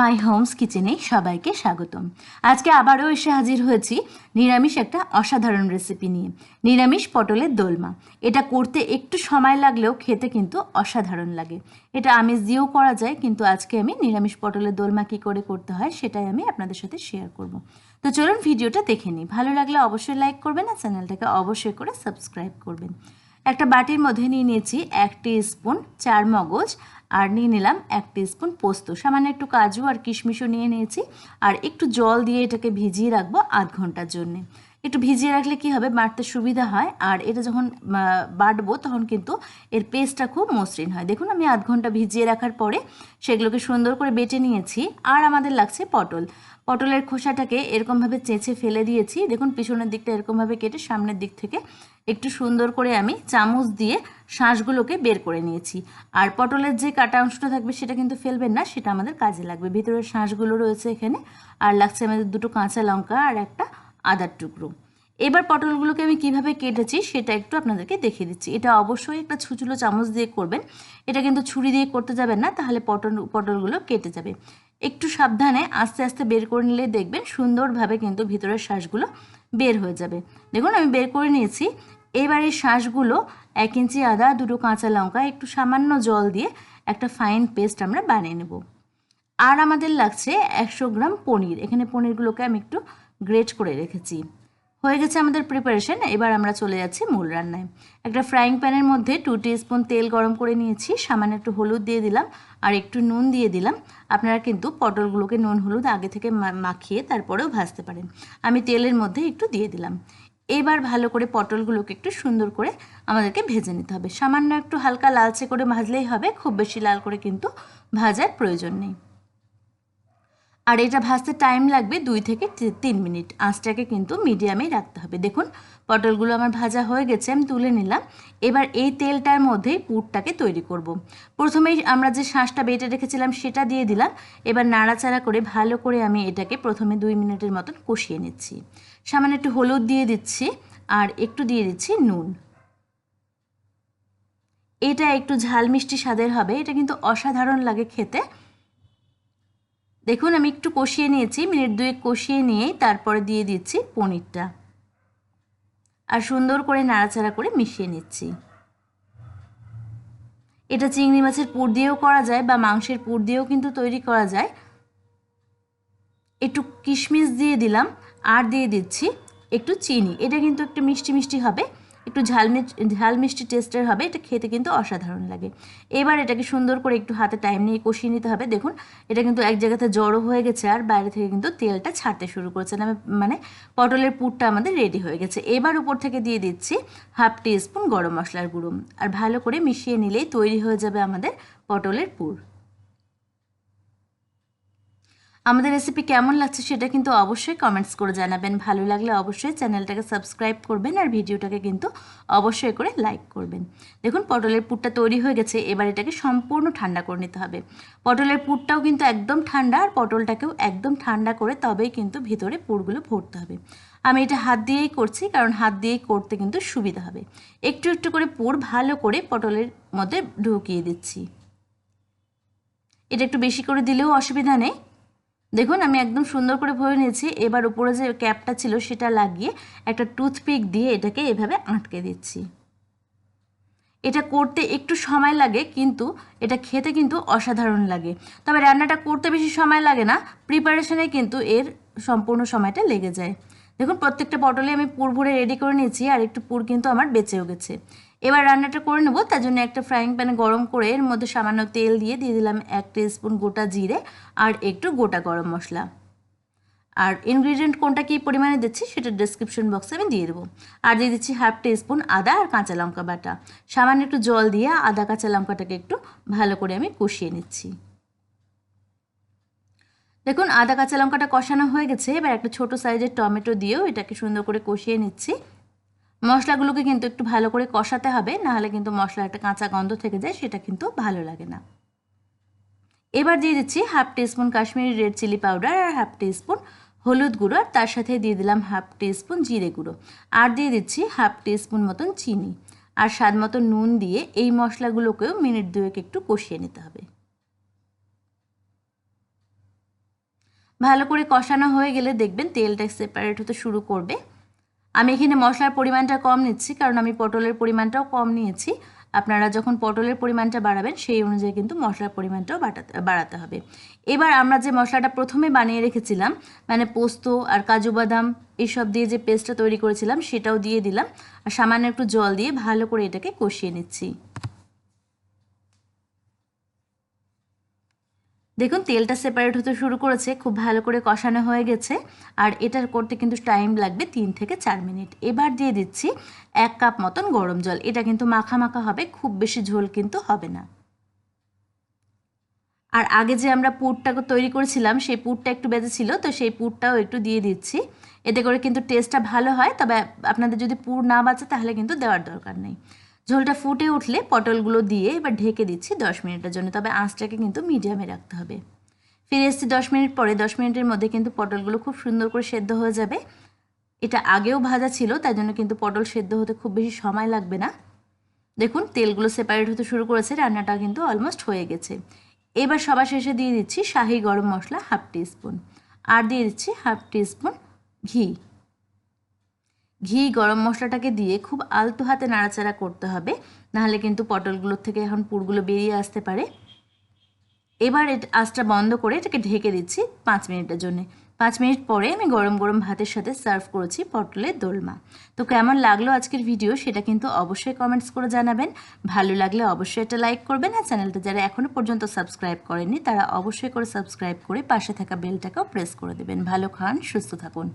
মাই Holmes কিচেনে সবাইকে স্বাগতম। আজকে আবারও এসে হাজির হয়েছি নিরামিষ একটা অসাধারণ রেসিপি নিয়ে। নিরামিষ পটলের দোলমা। এটা করতে একটু সময় লাগলেও খেতে কিন্তু অসাধারণ লাগে। এটা আমিষ দিয়েও করা যায়, কিন্তু আজকে আমি নিরামিষ পটলের দোলমা কী করে করতে হয় সেটাই আমি আপনাদের সাথে শেয়ার করব। তো চলুন ভিডিওটা দেখে নিই। ভালো লাগলে অবশ্যই লাইক করবেন আর চ্যানেলটাকে অবশ্যই করে সাবস্ক্রাইব করবেন। একটা বাটির মধ্যে নিয়ে নিয়েছি এক স্পুন চার মগজ, আর নিয়ে নিলাম এক স্পুন পোস্ত। সামান্য একটু কাজু আর কিশমিশও নিয়ে নিয়েছি, আর একটু জল দিয়ে এটাকে ভিজিয়ে রাখব আধ ঘণ্টার জন্যে। একটু ভিজিয়ে রাখলে কি হবে বাটতে সুবিধা হয়, আর এটা যখন বাটবো তখন কিন্তু এর পেস্টটা খুব মসৃণ হয়। দেখুন, আমি আধ ঘণ্টা ভিজিয়ে রাখার পরে সেগুলোকে সুন্দর করে বেটে নিয়েছি, আর আমাদের লাগছে পটল। পটলের খোসাটাকে এরকমভাবে চেঁচে ফেলে দিয়েছি। দেখুন, পিছনের দিকটা এরকমভাবে কেটে সামনের দিক থেকে একটু সুন্দর করে আমি চামচ দিয়ে শাঁসগুলোকে বের করে নিয়েছি। আর পটলের যে কাটা অংশটা থাকবে সেটা কিন্তু ফেলবেন না, সেটা আমাদের কাজে লাগবে। ভিতরের শাঁসগুলো রয়েছে এখানে, আর লাগছে আমাদের দুটো কাঁচা লঙ্কা আর একটা আদার টুকরো। এবার পটলগুলোকে আমি কীভাবে কেটেছি সেটা একটু আপনাদেরকে দেখিয়ে দিচ্ছি। এটা অবশ্যই একটা ছুচুলো চামচ দিয়ে করবেন। এটা কিন্তু ছুরি দিয়ে করতে যাবেন না, তাহলে পটল, পটলগুলো কেটে যাবে। একটু সাবধানে আস্তে আস্তে বের করে নিলে দেখবেন সুন্দরভাবে কিন্তু ভিতরের শ্বাসগুলো বের হয়ে যাবে। দেখুন, আমি বের করে নিয়েছি। এবার এই শ্বাসগুলো এক ইঞ্চি আদা, দুটো কাঁচা লঙ্কা, একটু সামান্য জল দিয়ে একটা ফাইন পেস্ট আমরা বানিয়ে নেব। আর আমাদের লাগছে একশো গ্রাম পনির। এখানে পনিরগুলোকে আমি একটু গ্রেট করে রেখেছি। হয়ে গেছে আমাদের প্রিপারেশন এবার আমরা চলে যাচ্ছি মূল রান্নায়। একটা ফ্রাইং প্যানের মধ্যে টু স্পুন তেল গরম করে নিয়েছি, সামান্য একটু হলুদ দিয়ে দিলাম আর একটু নুন দিয়ে দিলাম। আপনারা কিন্তু পটলগুলোকে নুন হলুদ আগে থেকে মাখিয়ে তারপরেও ভাজতে পারেন। আমি তেলের মধ্যে একটু দিয়ে দিলাম। এবার ভালো করে পটলগুলোকে একটু সুন্দর করে আমাদেরকে ভেজে নিতে হবে। সামান্য একটু হালকা লালচে করে ভাজলেই হবে, খুব বেশি লাল করে কিন্তু ভাজার প্রয়োজন নেই। আর এটা ভাজতে টাইম লাগবে দুই থেকে তিন মিনিট। আঁচটাকে কিন্তু মিডিয়ামেই রাখতে হবে। দেখুন, পটলগুলো আমার ভাজা হয়ে গেছে, আমি তুলে নিলাম। এবার এই তেলটার মধ্যেই পুরটাকে তৈরি করব। প্রথমেই আমরা যে শাঁসটা বেটে রেখেছিলাম, সেটা দিয়ে দিলাম। এবার নাড়াচাড়া করে ভালো করে আমি এটাকে প্রথমে দুই মিনিটের মতন কষিয়ে নিচ্ছি। সামান্য একটু হলুদ দিয়ে দিচ্ছি আর একটু দিয়ে দিচ্ছি নুন। এটা একটু ঝাল মিষ্টি স্বাদের হবে। এটা কিন্তু অসাধারণ লাগে খেতে। দেখুন, আমি একটু কষিয়ে নিয়েছি। মিনিট দুয়েক কষিয়ে নিয়েই তারপরে দিয়ে দিচ্ছি পনিরটা। আর সুন্দর করে নাড়াচাড়া করে মিশিয়ে নিচ্ছি। এটা চিংড়ি মাছের পুর দিয়েও করা যায় বা মাংসের পুর দিয়েও কিন্তু তৈরি করা যায়। একটু কিশমিশ দিয়ে দিলাম। আর দিয়ে দিচ্ছি একটু চিনি। এটা কিন্তু একটু মিষ্টি মিষ্টি হবে। একটু ঝাল ঝাল মিষ্টি টেস্টের হবে, এটা খেতে কিন্তু অসাধারণ লাগে। এবার এটাকে সুন্দর করে একটু হাতে টাইম নিয়ে কষিয়ে নিতে হবে। দেখুন, এটা কিন্তু এক জায়গাতে জড়ো হয়ে গেছে আর বাইরে থেকে কিন্তু তেলটা ছাড়তে শুরু করেছে। মানে পটলের পুরটা আমাদের রেডি হয়ে গেছে। এবার উপর থেকে দিয়ে দিচ্ছি হাফ টি স্পুন গরম মশলার গুঁড়ো। আর ভালো করে মিশিয়ে নিলেই তৈরি হয়ে যাবে আমাদের পটলের পুর। আমাদের রেসিপি কেমন লাগছে সেটা কিন্তু অবশ্যই কমেন্টস করে জানাবেন। ভালো লাগলে অবশ্যই চ্যানেলটাকে সাবস্ক্রাইব করবেন আর ভিডিওটাকে কিন্তু অবশ্যই করে লাইক করবেন। দেখুন, পটলের পুরটা তৈরি হয়ে গেছে, এবার এটাকে সম্পূর্ণ ঠান্ডা করে নিতে হবে। পটলের পুরটাও কিন্তু একদম ঠান্ডা আর পটলটাকেও একদম ঠান্ডা করে তবেই কিন্তু ভিতরে পুরগুলো ভরতে হবে। আমি এটা হাত দিয়েই করছি, কারণ হাত দিয়েই করতে কিন্তু সুবিধা হবে। একটু একটু করে পুর ভালো করে পটলের মধ্যে ঢুকিয়ে দিচ্ছি। এটা একটু বেশি করে দিলেও অসুবিধা নেই। দেখুন, আমি একদম সুন্দর করে ভরে নিয়েছি। এবার উপরে যে ক্যাপটা ছিল সেটা লাগিয়ে একটা টুথপিক দিয়ে এটাকে এভাবে আটকে দিচ্ছি। এটা করতে একটু সময় লাগে, কিন্তু এটা খেতে কিন্তু অসাধারণ লাগে। তবে রান্নাটা করতে বেশি সময় লাগে না প্রিপারেশনে কিন্তু এর সম্পূর্ণ সময়টা লেগে যায়। দেখুন, প্রত্যেকটা পটলে আমি পুর ভরে রেডি করে নিয়েছি আর একটু পুর কিন্তু আমার বেঁচেও গেছে। এবার রান্নাটা করে নেব। তার জন্য একটা ফ্রাইং প্যানে গরম করে এর মধ্যে সামান্য তেল দিয়ে দিয়ে দিলাম এক স্পুন গোটা জিরে আর একটু গোটা গরম মশলা। আর ইনগ্রিডিয়েন্ট কোনটা কী পরিমাণে দিচ্ছি সেটা ডিসক্রিপশন বক্সে আমি দিয়ে দেবো। আর দিয়ে দিচ্ছি হাফ স্পুন আদা আর কাঁচা লঙ্কা বাটা। সামান্য একটু জল দিয়ে আদা কাঁচা লঙ্কাটাকে একটু ভালো করে আমি কষিয়ে নিচ্ছি। দেখুন, আদা, কাঁচা লঙ্কাটা কষানো হয়ে গেছে। এবার একটা ছোট সাইজের টমেটো দিয়েও এটাকে সুন্দর করে কষিয়ে নিচ্ছি। মশলাগুলোকে কিন্তু একটু ভালো করে কষাতে হবে, নাহলে কিন্তু মশলা একটা কাঁচা গন্ধ থেকে যায়, সেটা কিন্তু ভালো লাগে না। এবার দিয়ে দিচ্ছি half teaspoon Kashmiri red chilli powder আর হাফ টিস্পুন হলুদ গুঁড়ো, আর তার সাথে দিয়ে দিলাম হাফ টিস্পুন জিরে গুঁড়ো। আর দিয়ে দিচ্ছি হাফ টিস্পুন মতন চিনি। আর স্বাদ মতো নুন দিয়ে এই মশলাগুলোকেও মিনিট দুয়েক একটু কষিয়ে নিতে হবে। ভালো করে কষানো হয়ে গেলে দেখবেন তেলটা সেপারেট হতে শুরু করবে। আমি এখানে মশলার পরিমাণটা কম নিচ্ছি, কারণ আমি পটলের পরিমাণটাও কম নিয়েছি। আপনারা যখন পটলের পরিমাণটা বাড়াবেন, সেই অনুযায়ী কিন্তু মশলার পরিমাণটাও বাড়াতে বাড়াতে হবে। এবার আমরা যে মশলাটা প্রথমে বানিয়ে রেখেছিলাম মানে পোস্ত আর কাজু বাদাম এইসব দিয়ে যে পেস্টটা তৈরি করেছিলাম, সেটাও দিয়ে দিলাম। আর সামান্য একটু জল দিয়ে ভালো করে এটাকে কষিয়ে নিচ্ছি। দেখুন, তেলটা সেপারেট হতে শুরু করেছে, খুব ভালো করে কষানো হয়ে গেছে, আর এটার করতে কিন্তু টাইম লাগবে তিন থেকে চার মিনিট। এবার দিয়ে দিচ্ছি এক কাপ মতন গরম জল। এটা কিন্তু মাখা মাখা হবে, খুব বেশি ঝোল কিন্তু হবে না। আর আগে যে আমরা পুরটাকে তৈরি করেছিলাম, সেই পুরটা একটু বেঁচেছিল তো সেই পুরটাও একটু দিয়ে দিচ্ছি। এতে করে কিন্তু টেস্টটা ভালো হয়, তবে আপনাদের যদি পুর না বাঁচে, তাহলে কিন্তু দেওয়ার দরকার নেই। ঝোলটা ফুটে উঠলে পটলগুলো দিয়ে এবার ঢেকে দিচ্ছি দশ মিনিটের জন্য। তবে আঁচটাকে কিন্তু মিডিয়ামে রাখতে হবে। ফিরে এসেছি দশ মিনিট পরে। দশ মিনিটের মধ্যে কিন্তু পটলগুলো খুব সুন্দর করে সেদ্ধ হয়ে যাবে। এটা আগেও ভাজা ছিল, তাই জন্য কিন্তু পটল সেদ্ধ হতে খুব বেশি সময় লাগবে না। দেখুন, তেলগুলো সেপারেট হতে শুরু করেছে রান্নাটা কিন্তু অলমোস্ট হয়ে গেছে। এবার সবার শেষে দিয়ে দিচ্ছি শাহি গরম মশলা হাফ টিস্পুন আর দিয়ে দিচ্ছি হাফ টিস্পুন ঘি। ঘি, গরম মশলাটাকে দিয়ে খুব আলতো হাতে নাড়াচাড়া করতে হবে। নাহলে কিন্তু পটলগুলোর থেকে এখন পুরগুলো বেরিয়ে আসতে পারে। এবার আঁচটা বন্ধ করে এটাকে ঢেকে দিচ্ছি পাঁচ মিনিটের জন্য। পাঁচ মিনিট পরে আমি গরম গরম ভাতের সাথে সার্ভ করেছি পটলের দোলমা। তো কেমন লাগল আজকের ভিডিও সেটা কিন্তু অবশ্যই কমেন্টস করে জানাবেন। ভালো লাগলে অবশ্যই একটা লাইক করবেন আর চ্যানেলটা যারা এখনও পর্যন্ত সাবস্ক্রাইব করেননি, তারা অবশ্যই করে সাবস্ক্রাইব করে পাশে থাকা বেলটাকেও প্রেস করে দেবেন। ভালো খান, সুস্থ থাকুন।